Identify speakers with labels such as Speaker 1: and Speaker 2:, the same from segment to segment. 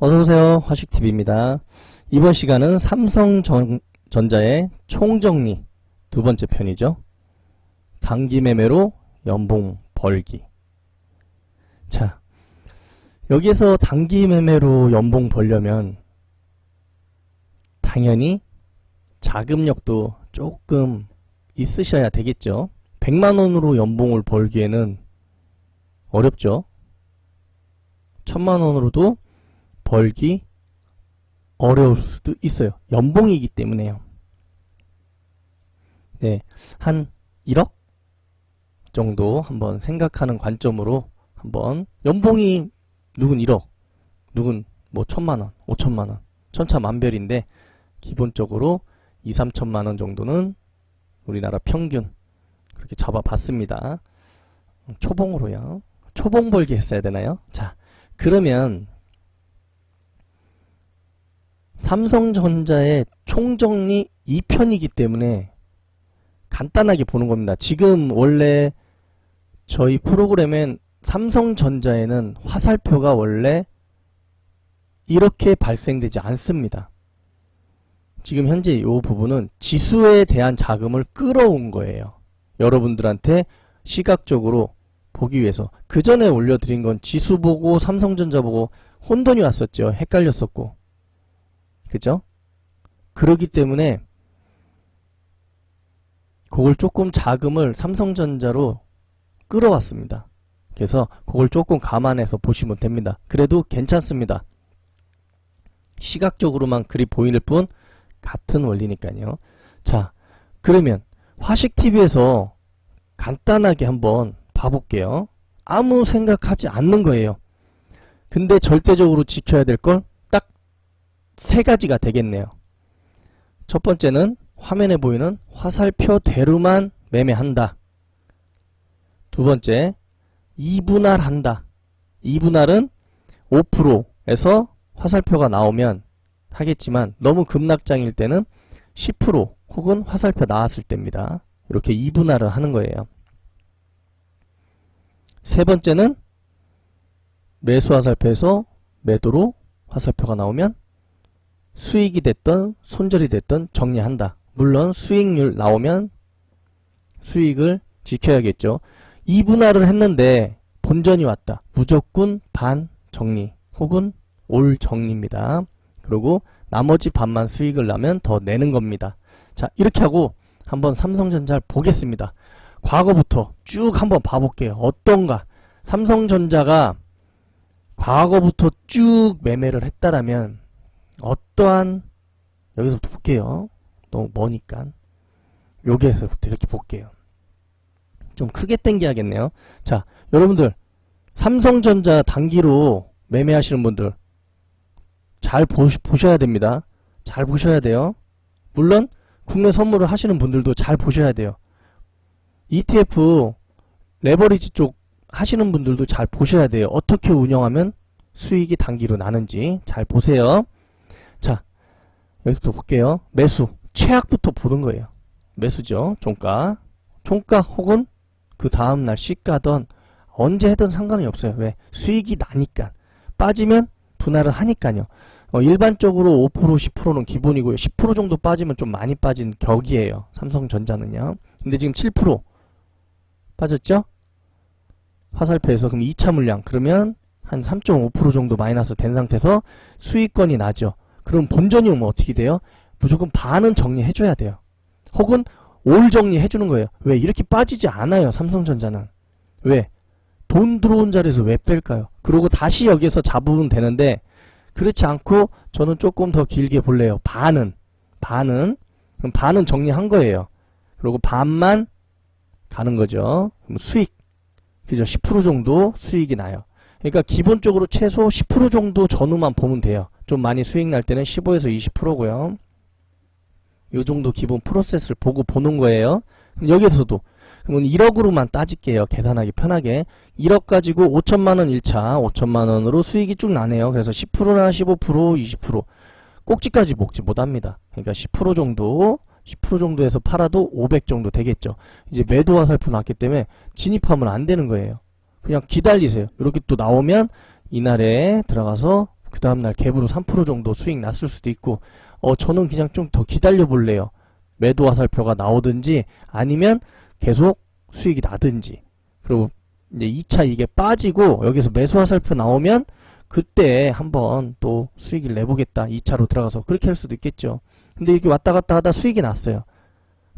Speaker 1: 어서오세요. 화식TV입니다. 이번 시간은 삼성전자의 총정리 두 번째 편이죠. 단기 매매로 연봉 벌기. 자, 여기서 단기 매매로 연봉 벌려면 당연히 자금력도 조금 있으셔야 되겠죠. 100만원으로 연봉을 벌기에는 어렵죠. 1000만원으로도 벌기 어려울 수도 있어요. 연봉이기 때문에요. 네, 한 1억 정도 한번 생각하는 관점으로 한번 연봉이 누군 1억, 누군 뭐 천만 원, 5천만 원, 천차만별인데 기본적으로 2, 3천만 원 정도는 우리나라 평균 그렇게 잡아봤습니다. 초봉으로요. 초봉 벌기 했어야 되나요? 자, 그러면 삼성전자의 총정리 2편이기 때문에 간단하게 보는 겁니다. 지금 원래 저희 프로그램엔 삼성전자에는 화살표가 원래 이렇게 발생되지 않습니다. 지금 현재 이 부분은 지수에 대한 자금을 끌어온 거예요. 여러분들한테 시각적으로 보기 위해서 그 전에 올려드린 건 지수 보고 삼성전자 보고 혼돈이 왔었죠. 헷갈렸었고 그죠? 그러기 때문에 그걸 조금 자금을 삼성전자로 끌어왔습니다. 그래서 그걸 조금 감안해서 보시면 됩니다. 그래도 괜찮습니다. 시각적으로만 그리 보이는 뿐 같은 원리니까요. 자, 그러면 화식TV에서 간단하게 한번 봐볼게요. 아무 생각하지 않는 거예요. 근데 절대적으로 지켜야 될건딱 세 가지가 되겠네요. 첫 번째는 화면에 보이는 화살표대로만 매매한다. 두 번째, 이분할한다. 이분할은 5%에서 화살표가 나오면 하겠지만 너무 급락장일 때는 10% 혹은 화살표 나왔을 때입니다. 이렇게 이분할을 하는 거예요. 세 번째는 매수 화살표에서 매도로 화살표가 나오면 수익이 됐던 손절이 됐던 정리한다. 물론 수익률 나오면 수익을 지켜야겠죠. 이분할을 했는데 본전이 왔다. 무조건 반 정리 혹은 올 정리입니다. 그리고 나머지 반만 수익을 나면 더 내는 겁니다. 자 이렇게 하고 한번 삼성전자를 보겠습니다. 과거부터 쭉 한번 봐볼게요. 어떤가? 삼성전자가 과거부터 쭉 매매를 했다라면 어떠한 여기서부터 볼게요. 너무 머니까 여기에서부터 이렇게 볼게요. 좀 크게 당겨야겠네요. 자, 여러분들 삼성전자 단기로 매매하시는 분들 잘 보시, 보셔야 됩니다. 잘 보셔야 돼요. 물론 국내 선물을 하시는 분들도 잘 보셔야 돼요. ETF 레버리지 쪽 하시는 분들도 잘 보셔야 돼요. 어떻게 운영하면 수익이 단기로 나는지 잘 보세요. 자, 여기서 또 볼게요. 매수. 최악부터 보는 거예요. 매수죠. 종가. 종가 혹은 그 다음날 시가던 언제 해도 상관이 없어요. 왜? 수익이 나니까. 빠지면 분할을 하니까요. 어, 일반적으로 5% 10%는 기본이고요. 10% 정도 빠지면 좀 많이 빠진 격이에요. 삼성전자는요. 근데 지금 7% 빠졌죠? 화살표에서 그럼 2차 물량 그러면 한 3.5% 정도 마이너스 된 상태에서 수익권이 나죠. 그럼 본전이 오면 어떻게 돼요? 무조건 반은 정리해줘야 돼요. 혹은 올 정리해주는 거예요. 왜? 이렇게 빠지지 않아요. 삼성전자는. 왜? 돈 들어온 자리에서 왜 뺄까요? 그리고 다시 여기에서 잡으면 되는데 그렇지 않고 저는 조금 더 길게 볼래요. 반은. 반은. 그럼 반은 정리한 거예요. 그리고 반만 가는 거죠. 수익. 그죠? 10% 정도 수익이 나요. 그러니까 기본적으로 최소 10% 정도 전후만 보면 돼요. 좀 많이 수익 날 때는 15에서 20%고요. 요 정도 기본 프로세스를 보고 보는 거예요. 그럼 여기에서도 그러면 1억으로만 따질게요. 계산하기 편하게. 1억 가지고 5천만 원 1차, 5천만 원으로 수익이 쭉 나네요. 그래서 10%나 15%, 20% 꼭지까지 먹지 못합니다. 그러니까 10% 정도, 10% 정도에서 팔아도 500 정도 되겠죠. 이제 매도 화살표 났기 때문에 진입하면 안 되는 거예요. 그냥 기다리세요. 이렇게 또 나오면 이날에 들어가서 그 다음날 갭으로 3% 정도 수익 났을 수도 있고 어 저는 그냥 좀 더 기다려 볼래요. 매도 화살표가 나오든지 아니면 계속 수익이 나든지. 그리고 이제 2차 이게 빠지고 여기서 매수 화살표 나오면 그때 한번 또 수익을 내보겠다. 2차로 들어가서 그렇게 할 수도 있겠죠. 근데 이렇게 왔다 갔다 하다 수익이 났어요.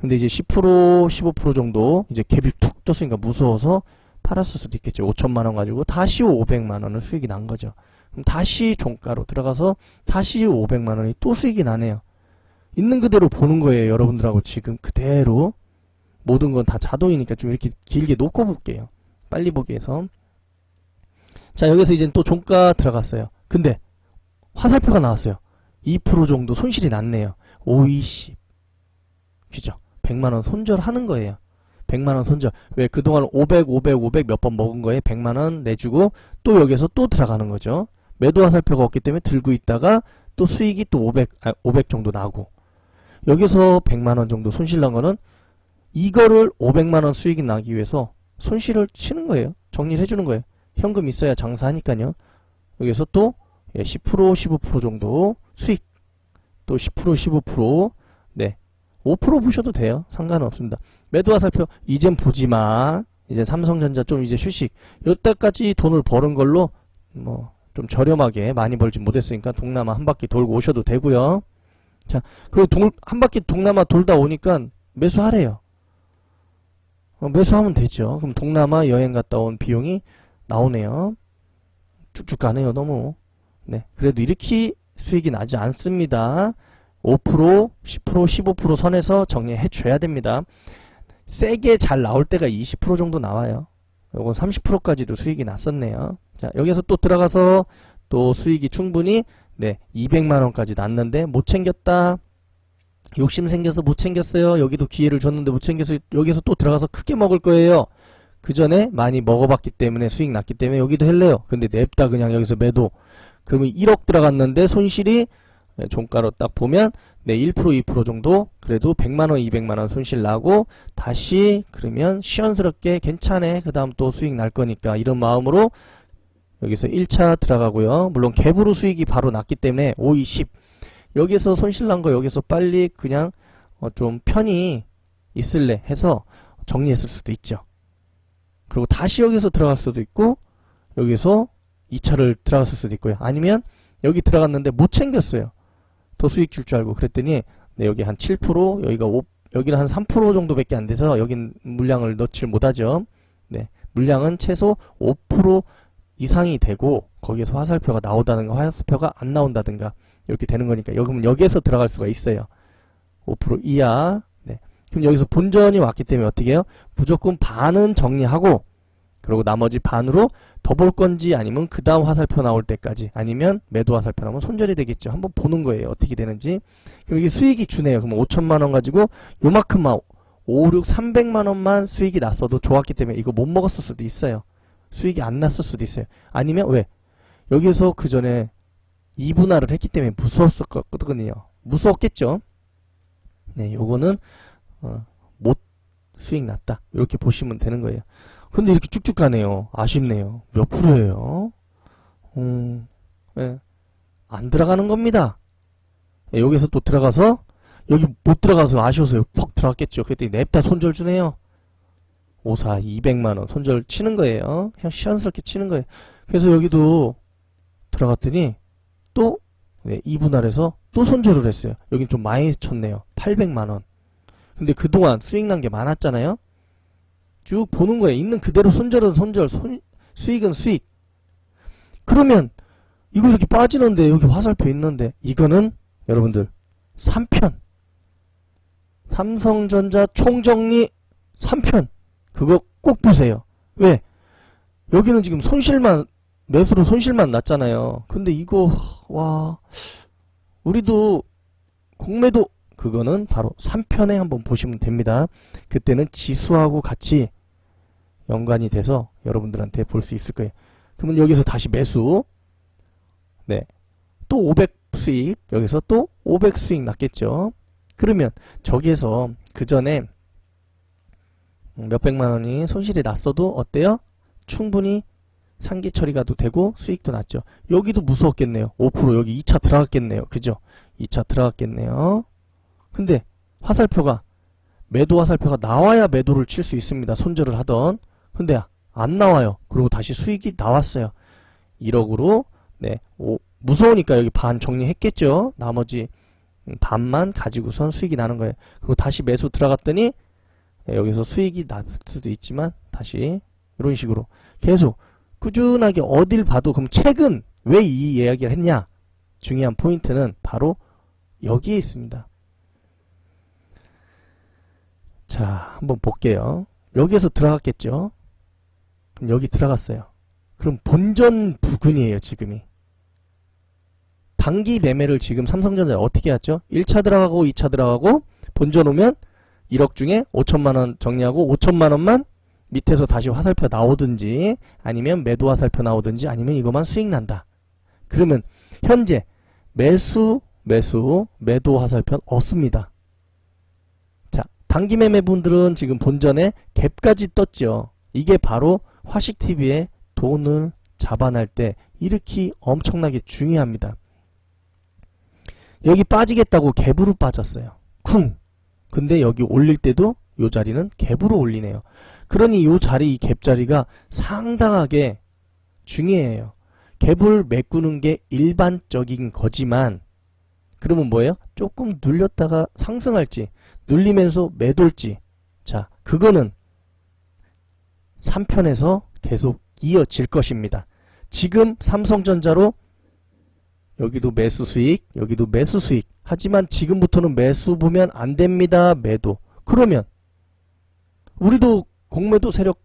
Speaker 1: 근데 이제 10% 15% 정도 이제 갭이 툭 떴으니까 무서워서 팔았을 수도 있겠죠. 5천만 원 가지고 다시 500만 원을 수익이 난 거죠 다시 종가로 들어가서 다시 500만 원이 또 수익이 나네요. 있는 그대로 보는 거예요 여러분들하고 지금 그대로. 모든 건 다 자동이니까 좀 이렇게 길게 놓고 볼게요. 빨리 보기에서. 자 여기서 이제 또 종가 들어갔어요. 근데 화살표가 나왔어요. 2% 정도 손실이 났네요. 5, 20 그죠? 100만원 손절하는 거예요. 100만원 손절. 왜 그동안 500 500 500 몇 번 먹은 거에 100만원 내주고 또 여기서 또 들어가는 거죠 매도 화살표가 없기 때문에 들고 있다가 또 수익이 또 500, 아, 500 정도 나고 여기서 100만원 정도 손실 난 거는 이거를 500만원 수익이 나기 위해서 손실을 치는 거예요 정리를 해주는 거예요 현금 있어야 장사하니까요 여기서 또 예, 10% 15% 정도 수익 또 10% 15% 네. 5% 보셔도 돼요. 상관은 없습니다. 매도 화살표 이젠 보지마. 이제 삼성전자 좀 이제 휴식. 여태까지 돈을 버는 걸로 뭐 좀 저렴하게 많이 벌지 못했으니까 동남아 한 바퀴 돌고 오셔도 되고요. 자, 그리고 동, 한 바퀴 동남아 돌다 오니까 매수하래요. 어, 매수하면 되죠. 그럼 동남아 여행 갔다 온 비용이 나오네요. 쭉쭉 가네요, 너무. 네. 그래도 이렇게 수익이 나지 않습니다. 5%, 10%, 15% 선에서 정리해 줘야 됩니다. 세게 잘 나올 때가 20% 정도 나와요. 요건 30%까지도 수익이 났었네요. 자, 여기서 또 들어가서 또 수익이 충분히 네, 200만 원까지 났는데 못 챙겼다. 욕심 생겨서 못 챙겼어요. 여기도 기회를 줬는데 못 챙겨서 여기서 또 들어가서 크게 먹을 거예요. 그 전에 많이 먹어봤기 때문에 수익 났기 때문에 여기도 할래요. 근데 냅다 그냥 여기서 매도. 그러면 1억 들어갔는데 손실이 네, 종가로 딱 보면 네, 1% 2% 정도 그래도 100만 원 200만 원 손실 나고 다시 그러면 시원스럽게 괜찮네. 그 다음 또 수익 날 거니까 이런 마음으로 여기서 1차 들어가고요. 물론 갭으로 수익이 바로 났기 때문에 5, 20 여기서 손실 난 거 여기서 빨리 그냥 어, 좀 편히 있을래 해서 정리했을 수도 있죠. 그리고 다시 여기서 들어갈 수도 있고 여기서 2차를 들어갔을 수도 있고요. 아니면 여기 들어갔는데 못 챙겼어요 더 수익 줄 줄 알고 그랬더니 네, 여기 한 7% 여기가 5 여기는 한 3% 정도밖에 안 돼서 여긴 물량을 넣질 못하죠. 네, 물량은 최소 5% 이상이 되고 거기에서 화살표가 나오다든가 화살표가 안 나온다든가 이렇게 되는 거니까 여기는 여기에서 들어갈 수가 있어요. 5% 이하. 네. 그럼 여기서 본전이 왔기 때문에 어떻게 해요? 무조건 반은 정리하고 그리고 나머지 반으로 더 볼 건지 아니면 그 다음 화살표 나올 때까지 아니면 매도 화살표 나오면 손절이 되겠죠. 한번 보는 거예요. 어떻게 되는지. 그럼 이게 수익이 주네요. 그럼 5천만 원 가지고 요만큼만 5, 6, 300만 원만 수익이 났어도 좋았기 때문에 이거 못 먹었을 수도 있어요. 수익이 안 났을 수도 있어요. 아니면 왜? 여기서 그 전에 이분할을 했기 때문에 무서웠었거든요. 무서웠겠죠. 네, 요거는 어, 못 수익 났다. 이렇게 보시면 되는 거예요. 근데 이렇게 쭉쭉 가네요. 아쉽네요. 몇 프로예요? 음, 예. 안 들어가는 겁니다. 예, 여기서 또 들어가서 여기 못 들어가서 아쉬워서 퍽 들어갔겠죠. 그랬더니 냅다 손절 주네요. 54 200만원 손절 치는 거예요. 그냥 시원스럽게 치는 거예요. 그래서 여기도 들어갔더니 또 네, 2분할해서 또 손절을 했어요. 여긴 좀 많이 쳤네요. 800만원. 근데 그동안 수익 난 게 많았잖아요. 쭉 보는 거예요. 있는 그대로 손절은 손절, 손, 수익은 수익. 그러면 이거 이렇게 빠지는데 여기 화살표 있는데 이거는 여러분들 3편 삼성전자 총정리 3편 그거 꼭 보세요. 왜? 여기는 지금 손실만 매수로 손실만 났잖아요. 근데 이거 와 우리도 공매도 그거는 바로 3편에 한번 보시면 됩니다. 그때는 지수하고 같이 연관이 돼서 여러분들한테 볼 수 있을 거예요. 그러면 여기서 다시 매수. 네. 또 500 수익. 여기서 또 500 수익 났겠죠. 그러면 저기에서 그 전에 몇백만 원이 손실이 났어도 어때요? 충분히 상기 처리가 도 되고 수익도 났죠. 여기도 무서웠겠네요. 5% 여기 2차 들어갔겠네요. 그죠? 2차 들어갔겠네요. 근데 화살표가 매도 화살표가 나와야 매도를 칠 수 있습니다. 손절을 하던. 근데 안 나와요. 그리고 다시 수익이 나왔어요. 1억으로 네, 오, 무서우니까 여기 반 정리했겠죠. 나머지 음, 반만 가지고선 수익이 나는 거예요. 그리고 다시 매수 들어갔더니 예, 여기서 수익이 났을 수도 있지만 다시 이런 식으로 계속 꾸준하게 어딜 봐도 그럼 최근 왜이 이야기를 했냐? 중요한 포인트는 바로 여기에 있습니다. 자, 한번 볼게요. 여기에서 들어갔겠죠? 그럼 여기 들어갔어요. 그럼 본전 부근이에요, 지금이. 단기 매매를 지금 삼성전자 어떻게 했죠? 1차 들어가고 2차 들어가고 본전 오면 1억 중에 5천만원 정리하고 5천만원만 밑에서 다시 화살표 나오든지 아니면 매도 화살표 나오든지 아니면 이것만 수익 난다. 그러면 현재 매수, 매수, 매도 화살표는 없습니다. 자, 단기 매매분들은 지금 본전에 갭까지 떴죠. 이게 바로 화식TV의 돈을 잡아낼 때 이렇게 엄청나게 중요합니다. 여기 빠지겠다고 갭으로 빠졌어요. 쿵. 근데 여기 올릴 때도 요 자리는 갭으로 올리네요. 그러니 요 자리, 이 갭 자리가 상당하게 중요해요. 갭을 메꾸는 게 일반적인 거지만 그러면 뭐예요? 조금 눌렸다가 상승할지 눌리면서 매돌지 자 그거는 3편에서 계속 이어질 것입니다. 지금 삼성전자로 여기도 매수 수익, 여기도 매수 수익. 하지만 지금부터는 매수 보면 안 됩니다. 매도. 그러면 우리도 공매도 세력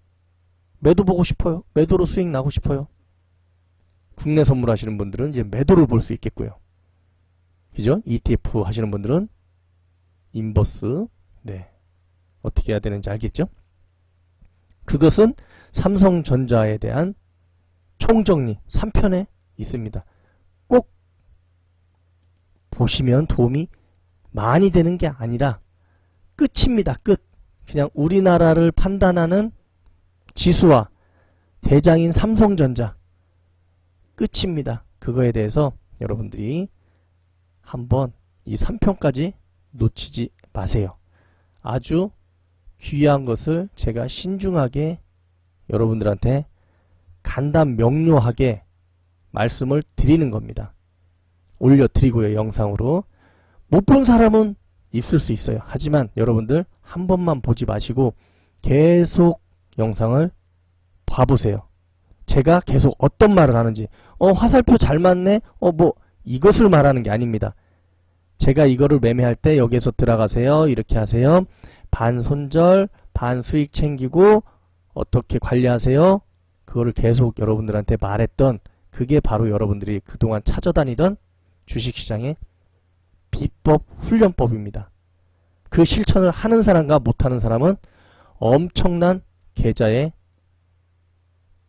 Speaker 1: 매도 보고 싶어요. 매도로 수익 나고 싶어요. 국내 선물 하시는 분들은 이제 매도를 볼 수 있겠고요. 그죠? ETF 하시는 분들은 인버스 네 어떻게 해야 되는지 알겠죠? 그것은 삼성전자에 대한 총정리 3편에 있습니다. 꼭 보시면 도움이 많이 되는 게 아니라 끝입니다. 끝. 그냥 우리나라를 판단하는 지수와 대장인 삼성전자 끝입니다. 그거에 대해서 여러분들이 한번 이 3편까지 놓치지 마세요. 아주 귀한 것을 제가 신중하게 여러분들한테 간단 명료하게 말씀을 드리는 겁니다. 올려드리고요, 영상으로. 못 본 사람은 있을 수 있어요. 하지만 여러분들 한 번만 보지 마시고 계속 영상을 봐보세요. 제가 계속 어떤 말을 하는지, 어, 화살표 잘 맞네? 어, 뭐, 이것을 말하는 게 아닙니다. 제가 이거를 매매할 때 여기에서 들어가세요. 이렇게 하세요. 반 손절, 반 수익 챙기고 어떻게 관리하세요? 그거를 계속 여러분들한테 말했던 그게 바로 여러분들이 그동안 찾아다니던 주식시장의 비법 훈련법입니다. 그 실천을 하는 사람과 못하는 사람은 엄청난 계좌에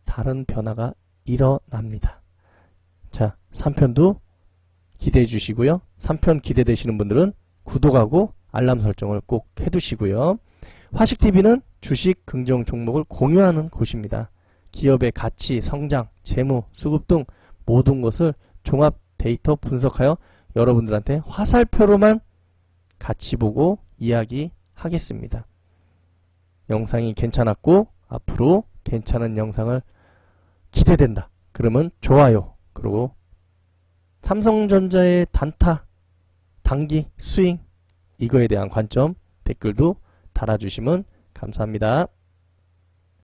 Speaker 1: 다른 변화가 일어납니다. 자, 3편도 기대해 주시고요. 3편 기대되시는 분들은 구독하고 알람 설정을 꼭 해두시고요. 화식TV는 주식 긍정 종목을 공유하는 곳입니다. 기업의 가치, 성장, 재무, 수급 등 모든 것을 종합 데이터 분석하여 여러분들한테 화살표로만 같이 보고 이야기하겠습니다. 영상이 괜찮았고 앞으로 괜찮은 영상을 기대된다. 그러면 좋아요. 그리고 삼성전자의 단타, 단기, 스윙 이거에 대한 관점 댓글도 달아주시면 감사합니다.